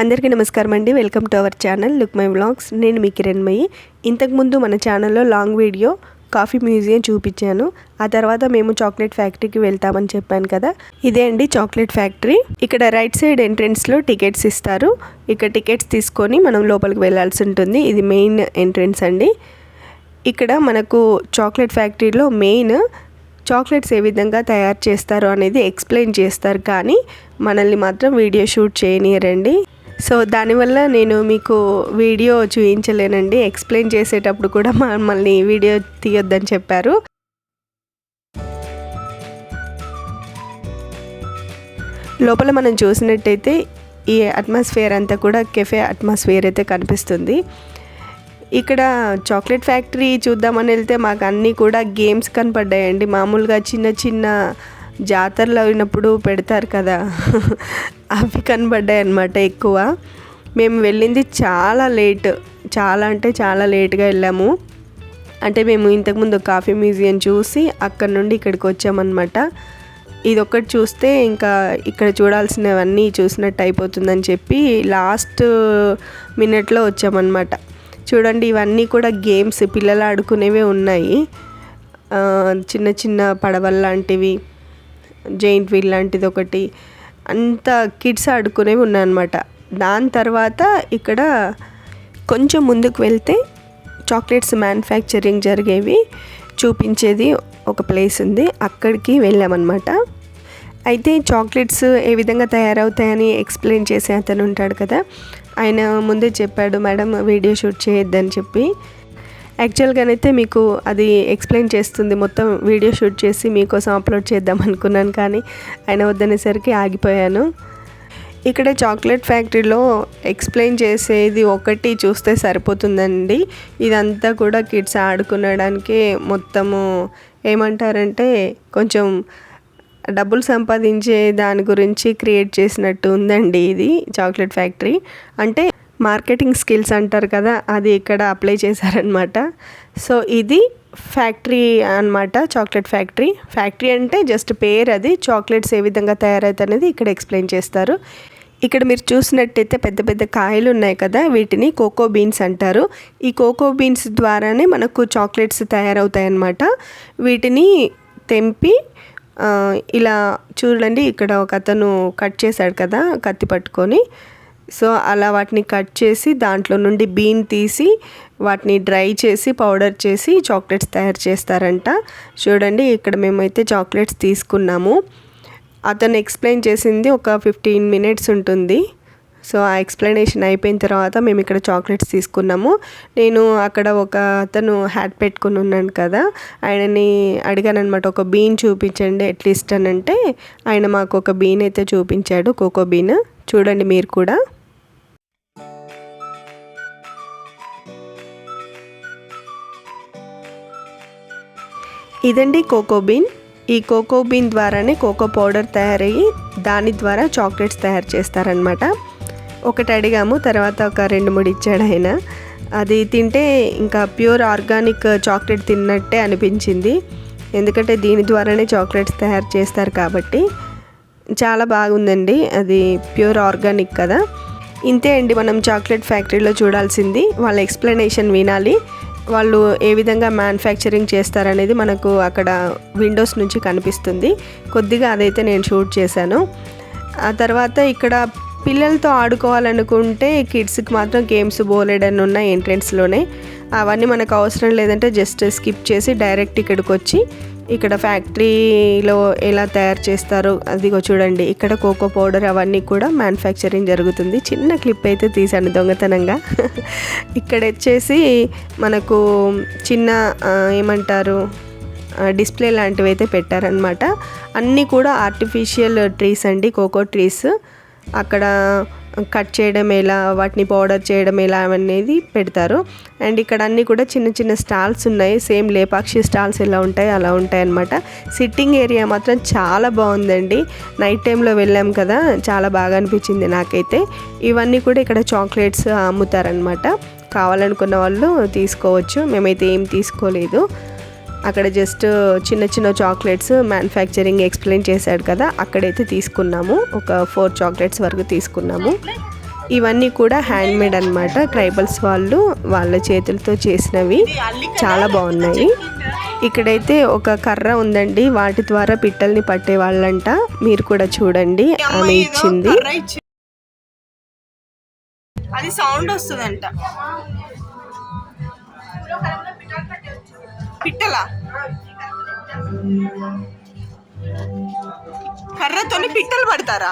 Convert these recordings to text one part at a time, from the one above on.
అందరికీ నమస్కారం అండి. Welcome to our channel look my vlogs. నేను మీ కిరణ్మయి ఇంతకుముందు మన ఛానల్లో లాంగ్ వీడియో కాఫీ మ్యూజియం చూపించాను. ఆ తర్వాత మేము చాక్లెట్ ఫ్యాక్టరీకి వెళ్తామని చెప్పాను కదా. ఇదే అండి చాక్లెట్ ఫ్యాక్టరీ. ఇక్కడ రైట్ సైడ్ ఎంట్రెన్స్లో టికెట్స్ ఇస్తారు. ఇక్కడ టికెట్స్ తీసుకొని మనం లోపలికి వెళ్ళాల్సి ఉంటుంది. ఇది మెయిన్ ఎంట్రెన్స్ అండి. ఇక్కడ మనకు చాక్లెట్ ఫ్యాక్టరీలో మెయిన్ చాక్లెట్స్ ఏ విధంగా తయారు చేస్తారు అనేది ఎక్స్ప్లెయిన్ చేస్తారు. కానీ మనల్ని మాత్రం వీడియో షూట్ చేయనీయరండి. సో దానివల్ల నేను మీకు వీడియో చూపించలేనండి ఎక్స్ప్లెయిన్ చేసేటప్పుడు కూడా మమ్మల్ని వీడియో తీయొద్దని చెప్పారు. లోపల మనం చూసినట్టయితే ఈ అట్మాస్ఫియర్ అంతా కూడా కెఫే అట్మాస్ఫియర్ అయితే కనిపిస్తుంది. ఇక్కడ చాక్లెట్ ఫ్యాక్టరీ చూద్దామని వెళ్తే మాకు అన్నీ కూడా గేమ్స్ కనపడ్డాయండి. మామూలుగా చిన్న చిన్న జాతరలు అయినప్పుడు పెడతారు కదా. అవి కనబడ్డాయి అన్నమాట ఎక్కువ. మేము వెళ్ళింది చాలా లేట్. చాలా అంటే చాలా లేట్గా వెళ్ళాము. అంటే మేము ఇంతకుముందు కాఫీ మ్యూజియం చూసి అక్కడ నుండి ఇక్కడికి వచ్చామన్నమాట. ఇది ఒక్కటి చూస్తే ఇంకా ఇక్కడ చూడాల్సినవన్నీ చూసినట్టు అయిపోతుందని చెప్పి లాస్ట్ మినిట్లో వచ్చామన్నమాట. చూడండి ఇవన్నీ కూడా గేమ్స్ పిల్లలు ఆడుకునేవే ఉన్నాయి. చిన్న చిన్న పడవలు లాంటివి జెయింట్ వీల్ లాంటిది ఒకటి అంత కిడ్స్ ఆడుకునేవి ఉన్నాయన్నమాట దాని తర్వాత ఇక్కడ కొంచెం ముందుకు వెళ్తే చాక్లెట్స్ మ్యానుఫ్యాక్చరింగ్ జరిగేవి చూపించేది ఒక ప్లేస్ ఉంది. అక్కడికి వెళ్ళామన్నమాట. అయితే చాక్లెట్స్ ఏ విధంగా తయారవుతాయని ఎక్స్ప్లెయిన్ చేసే అతను ఉంటాడు కదా. ఆయన ముందే చెప్పాడు మేడం వీడియో షూట్ చేయొద్దని చెప్పి యాక్చువల్గానైతే మీకు అది ఎక్స్ప్లెయిన్ చేస్తుంది. మొత్తం వీడియో షూట్ చేసి మీకోసం అప్లోడ్ చేద్దాం అనుకున్నాను కానీ ఆయన వద్దనేసరికి ఆగిపోయాను. ఇక్కడ చాక్లెట్ ఫ్యాక్టరీలో ఎక్స్ప్లెయిన్ చేసేది ఒకటి చూస్తే సరిపోతుందండి. ఇదంతా కూడా కిడ్స్ ఆడుకునడానికి మొత్తము ఏమంటారంటే కొంచెం డబ్బులు సంపాదించే దాని గురించి క్రియేట్ చేసినట్టు ఉందండి ఇది చాక్లెట్ ఫ్యాక్టరీ. అంటే మార్కెటింగ్ స్కిల్స్ అంటారు కదా అది ఇక్కడ అప్లై చేశారనమాట సో ఇది ఫ్యాక్టరీ అనమాట చాక్లెట్ ఫ్యాక్టరీ. ఫ్యాక్టరీ అంటే జస్ట్ పేరు అది చాక్లెట్స్ ఏ విధంగా తయారవుతాయి అనేది ఇక్కడ ఎక్స్ప్లెయిన్ చేస్తారు. ఇక్కడ మీరు చూసినట్టయితే పెద్ద పెద్ద కాయలు ఉన్నాయి కదా వీటిని కోకో బీన్స్ అంటారు. ఈ కోకో బీన్స్ ద్వారానే మనకు చాక్లెట్స్ తయారవుతాయి అన్నమాట. వీటిని తెంపి ఇలా చూడండి ఇక్కడ ఒక అతను కట్ చేశాడు కదా కత్తి పట్టుకొని. సో అలా వాటిని కట్ చేసి దాంట్లో నుండి బీన్ తీసి వాటిని డ్రై చేసి పౌడర్ చేసి చాక్లెట్స్ తయారు చేస్తారంట. చూడండి ఇక్కడ మేమైతే చాక్లెట్స్ తీసుకున్నాము. అతను ఎక్స్ప్లెయిన్ చేసింది ఒక ఫిఫ్టీన్ మినిట్స్ ఉంటుంది. సో ఆ ఎక్స్ప్లెనేషన్ అయిపోయిన తర్వాత మేము ఇక్కడ చాక్లెట్స్ తీసుకున్నాము. నేను అక్కడ ఒక అతను హ్యాట్ పెట్టుకుని ఉన్నాను కదా ఆయనని అడిగాను అనమాట ఒక బీన్ చూపించండి అట్లీస్ట్ అని అంటే ఆయన మాకు ఒక బీన్ అయితే చూపించాడు కోకో బీన్. చూడండి మీరు కూడా. ఇదండి కోకో బీన్. ఈ కోకో బీన్ ద్వారానే కోకో పౌడర్ తయారయ్యి దాని ద్వారా చాక్లెట్స్ తయారు చేస్తారనమాట ఒకటి అడిగాము తర్వాత ఒక రెండు మూడు ఇచ్చాడు ఆయన. అది తింటే ఇంకా ప్యూర్ ఆర్గానిక్ చాక్లెట్ తిన్నట్టే అనిపించింది. ఎందుకంటే దీని ద్వారానే చాక్లెట్స్ తయారు చేస్తారు కాబట్టి. చాలా బాగుందండి అది ప్యూర్ ఆర్గానిక్ కదా. ఇంతే అండి మనం చాక్లెట్ ఫ్యాక్టరీలో చూడాల్సింది. వాళ్ళ ఎక్స్ప్లెనేషన్ వినాలి. వాళ్ళు ఏ విధంగా మ్యానుఫ్యాక్చరింగ్ చేస్తారనేది మనకు అక్కడ విండోస్ నుంచి కనిపిస్తుంది. కొద్దిగా అదైతే నేను షూట్ చేశాను. ఆ తర్వాత ఇక్కడ పిల్లలతో ఆడుకోవాలనుకుంటే కిడ్స్కి మాత్రం గేమ్స్ బోలెడని ఉన్నాయి ఎంట్రెన్స్లోనే అవన్నీ మనకు అవసరం లేదంటే జస్ట్ స్కిప్ చేసి డైరెక్ట్ ఇక్కడికి వచ్చి ఇక్కడ ఫ్యాక్టరీలో ఎలా తయారు చేస్తారో అదిగో చూడండి. ఇక్కడ కోకో పౌడర్ అవన్నీ కూడా మ్యానుఫ్యాక్చరింగ్ జరుగుతుంది. చిన్న క్లిప్ అయితే తీసాను దొంగతనంగా. ఇక్కడ వచ్చేసి మనకు చిన్న ఏమంటారు డిస్ప్లే లాంటివి అయితే పెట్టారనమాట అన్నీ కూడా ఆర్టిఫిషియల్ ట్రీస్ అండి కోకో ట్రీస్. అక్కడ కట్ చేయడం ఎలా వాటిని పౌడర్ చేయడం ఎలా అనేది పెడతారు. అండ్ ఇక్కడ అన్నీ కూడా చిన్న చిన్న స్టాల్స్ ఉన్నాయి. సేమ్ లేపాక్షి స్టాల్స్ ఎలా ఉంటాయి అలా ఉంటాయి అన్నమాట సిట్టింగ్ ఏరియా మాత్రం చాలా బాగుందండి. నైట్ టైంలో వెళ్ళాం కదా చాలా బాగా అనిపించింది నాకైతే. ఇవన్నీ కూడా ఇక్కడ చాక్లెట్స్ అమ్ముతారనమాట కావాలనుకున్న వాళ్ళు తీసుకోవచ్చు. మేమైతే ఏం తీసుకోలేదు. అక్కడ జస్ట్ చిన్న చిన్న చాక్లెట్స్ మ్యానుఫ్యాక్చరింగ్ ఎక్స్ప్లెయిన్ చేశాడు కదా అక్కడైతే తీసుకున్నాము. ఒక ఫోర్ చాక్లెట్స్ వరకు తీసుకున్నాము. ఇవన్నీ కూడా హ్యాండ్ మేడ్ అనమాట ట్రైబల్స్ వాళ్ళు వాళ్ళ చేతులతో చేసినవి. చాలా బాగున్నాయి. ఇక్కడైతే ఒక కర్ర ఉందండి. వాటి ద్వారా పిట్టల్ని పట్టే వాళ్ళంట. మీరు కూడా చూడండి. ఆమె ఇచ్చింది. అది సౌండ్ వస్తుందంట. పిట్టలా? కర్రతోని పిట్టలు పడతారా?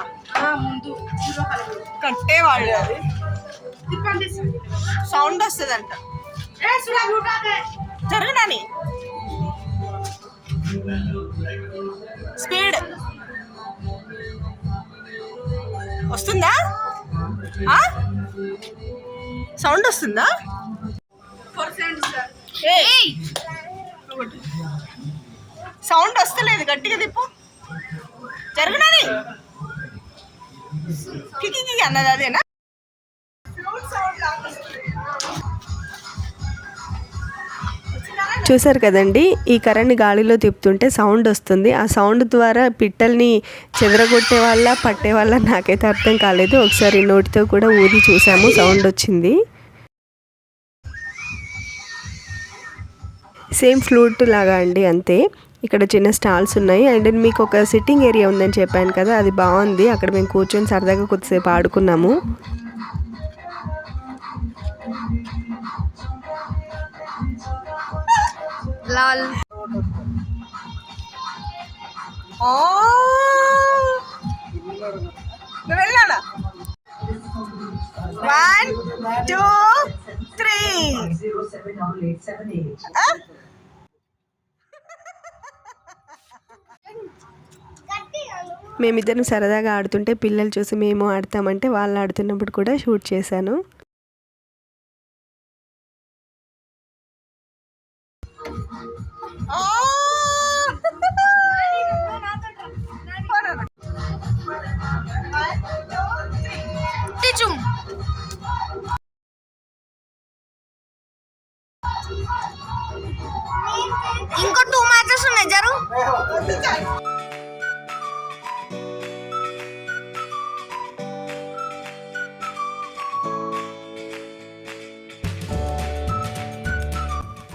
కట్టేవాళ్ళు అది. సౌండ్ వస్తుందంట. జరగడాని స్పీడ్. వస్తుందా? సౌండ్ వస్తుందా? ఏయ్! సౌండ్ వస్తలేదు గట్టిగా తిప్పు. జరగనని కికి అన్నది అదేనా? చూసారు కదండి ఈ కర్రని గాలిలో తిప్పుతుంటే సౌండ్ వస్తుంది. ఆ సౌండ్ ద్వారా పిట్టల్ని చెదరగొట్టే వాళ్ళ పట్టే వాళ్ళ నాకైతే అర్థం కాలేదు. ఒకసారి నోటితో కూడా ఊది చూసాము సౌండ్ వచ్చింది. సేమ్ ఫ్లూట్ లాగా అండి అంతే. ఇక్కడ చిన్న స్టాల్స్ ఉన్నాయి. అండ్ మీకు ఒక సిట్టింగ్ ఏరియా ఉందని చెప్పాను కదా అది బాగుంది. అక్కడ మేము కూర్చొని సరదాగా కొద్దిసేపు ఆడుకున్నాము. లాల్. వెళ్ళాలా వన్ టూ త్రీ. మేమిద్దరం సరదాగా ఆడుతుంటే పిల్లలు చూసి మేము ఆడతామంటే వాళ్ళు ఆడుతున్నప్పుడు కూడా షూట్ చేశాను.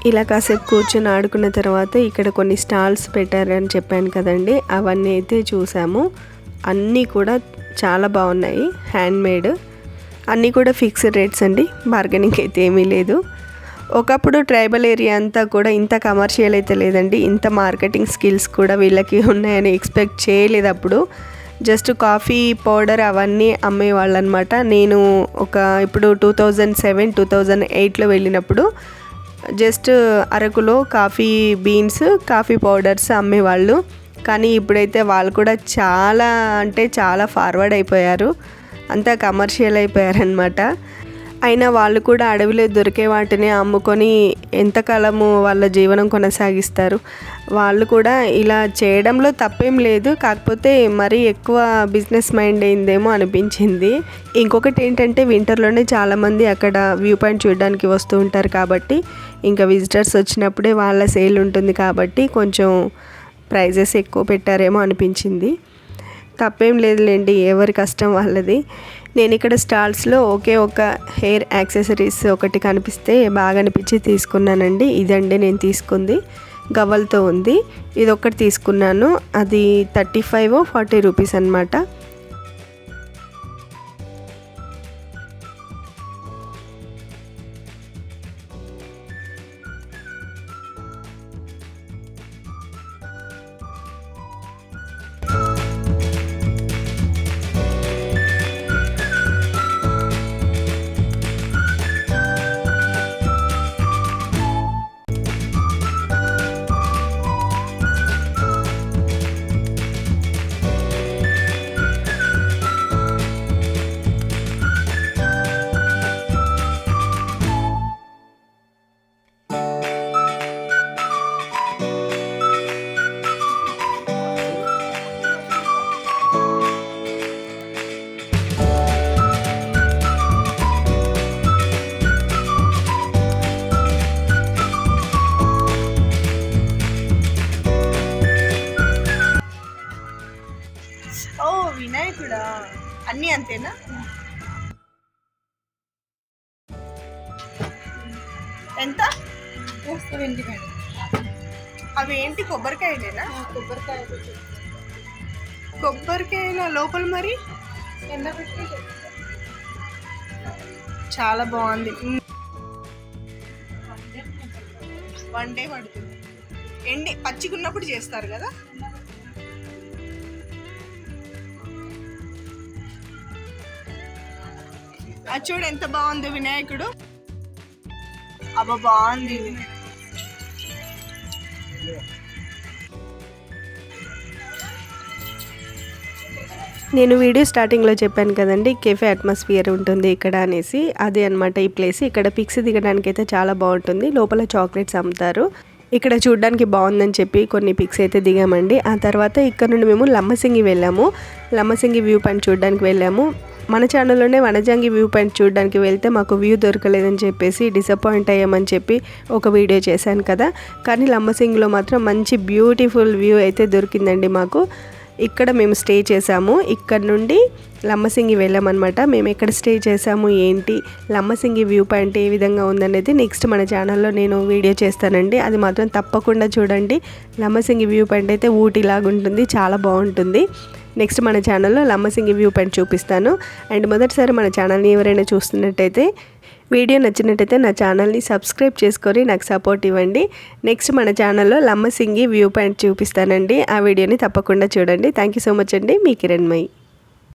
ఇలా కాసేపు కూర్చొని ఆడుకున్న తర్వాత ఇక్కడ కొన్ని స్టాల్స్ పెట్టారని చెప్పాను కదండి. అవన్నీ అయితే చూసాము. అన్నీ కూడా చాలా బాగున్నాయి. హ్యాండ్ మేడ్ అన్నీ కూడా ఫిక్స్డ్ రేట్స్ అండి. బార్గెనింగ్ అయితే ఏమీ లేదు. ఒకప్పుడు ట్రైబల్ ఏరియా అంతా కూడా ఇంత కమర్షియల్ అయితే లేదండి. ఇంత మార్కెటింగ్ స్కిల్స్ కూడా వీళ్ళకి ఉన్నాయని ఎక్స్పెక్ట్ చేయలేదు అప్పుడు. జస్ట్ కాఫీ పౌడర్ అవన్నీ అమ్మేవాళ్ళు అనమాట నేను ఒక ఇప్పుడు two thousand seven two thousand ఎయిట్లో వెళ్ళినప్పుడు జస్ట్ అరకులో కాఫీ బీన్స్ కాఫీ పౌడర్స్ అమ్మేవాళ్ళు. కానీ ఇప్పుడైతే వాళ్ళు కూడా చాలా అంటే చాలా ఫార్వర్డ్ అయిపోయారు. అంతా కమర్షియల్ అయిపోయారనమాట అయినా వాళ్ళు కూడా అడవిలో దొరికే వాటిని అమ్ముకొని ఎంతకాలము వాళ్ళ జీవనం కొనసాగిస్తారు. వాళ్ళు కూడా ఇలా చేయడంలో తప్పేం లేదు. కాకపోతే మరీ ఎక్కువ బిజినెస్ మైండ్ అయిందేమో అనిపించింది. ఇంకొకటి ఏంటంటే వింటర్లోనే చాలామంది అక్కడ వ్యూ పాయింట్ చూడడానికి వస్తూ ఉంటారు కాబట్టి ఇంకా విజిటర్స్ వచ్చినప్పుడే వాళ్ళ సేల్ ఉంటుంది కాబట్టి కొంచెం ప్రైజెస్ ఎక్కువ పెట్టారేమో అనిపించింది. తప్పేం లేదులేండి ఎవరి కష్టం వాళ్ళది. నేను ఇక్కడ స్టాల్స్లో ఒకే ఒక హెయిర్ యాక్సెసరీస్ ఒకటి కనిపిస్తే బాగా అనిపించి తీసుకున్నానండి. ఇదండి నేను తీసుకుంది. గవ్వలతో ఉంది. ఇది ఒకటి తీసుకున్నాను. అది థర్టీ ఫైవ్ ఫార్టీ రూపీస్ అనమాట అంతేనా? ఎంత? వస్తుందండి అవి ఏంటి? కొబ్బరికాయలేనా? కొబ్బరికాయ కొబ్బరికాయల లోపల మరి? ఎండబెట్టి చాలా బాగుంది. వన్ డే పడుతుంది. ఎండి పచ్చిగున్నప్పుడు చేస్తారు కదా? అది చూడు ఎంత బాగుంది వినాయకుడు. అబ్బా బాగుంది. నేను వీడియో స్టార్టింగ్లో చెప్పాను కదండి కెఫే అట్మాస్ఫియర్ ఉంటుంది ఇక్కడ అనేసి. అదే అనమాట ఈ ప్లేస్. ఇక్కడ పిక్స్ దిగడానికి అయితే చాలా బాగుంటుంది. లోపల చాక్లెట్స్ అమ్ముతారు. ఇక్కడ చూడడానికి బాగుందని చెప్పి కొన్ని పిక్స్ అయితే దిగామండి. ఆ తర్వాత ఇక్కడ నుండి మేము లమ్మసింగి వెళ్ళాము. లమ్మసింగి వ్యూ పాయింట్ చూడడానికి వెళ్ళాము. మన ఛానల్లోనే వనజంగి వ్యూ పాయింట్ చూడడానికి వెళ్తే మాకు వ్యూ దొరకలేదని చెప్పేసి డిసప్పాయింట్ అయ్యామని చెప్పి ఒక వీడియో చేశాను కదా. కానీ లంబసింగిలో మాత్రం మంచి బ్యూటిఫుల్ వ్యూ అయితే దొరికిందండి మాకు. ఇక్కడ మేము స్టే చేసాము ఇక్కడ నుండి లమ్మసింగి వెళ్ళామన్నమాట. మేము ఎక్కడ స్టే చేసాము ఏంటి లమ్మసింగి వ్యూ పాయింట్ ఏ విధంగా ఉందనేది నెక్స్ట్ మన ఛానల్లో నేను వీడియో చేస్తానండి. అది మాత్రం తప్పకుండా చూడండి. లమ్మసింగి వ్యూ పాయింట్ అయితే ఊటీ ఉంటుంది చాలా బాగుంటుంది. నెక్స్ట్ మన ఛానల్లో లమ్మసింగి వ్యూ పాయింట్ చూపిస్తాను. అండ్ మొదటిసారి మన ఛానల్ని ఎవరైనా చూస్తున్నట్టయితే వీడియో నచ్చినట్టయితే నా ఛానల్ని సబ్స్క్రైబ్ చేసుకొని నాకు సపోర్ట్ ఇవ్వండి. నెక్స్ట్ మన ఛానల్లో లమ్మసింగి వ్యూ పాయింట్ చూపిస్తానండి. ఆ వీడియోని తప్పకుండా చూడండి. థ్యాంక్ యూ సో మచ్ అండి. మీ కిరణ్మయి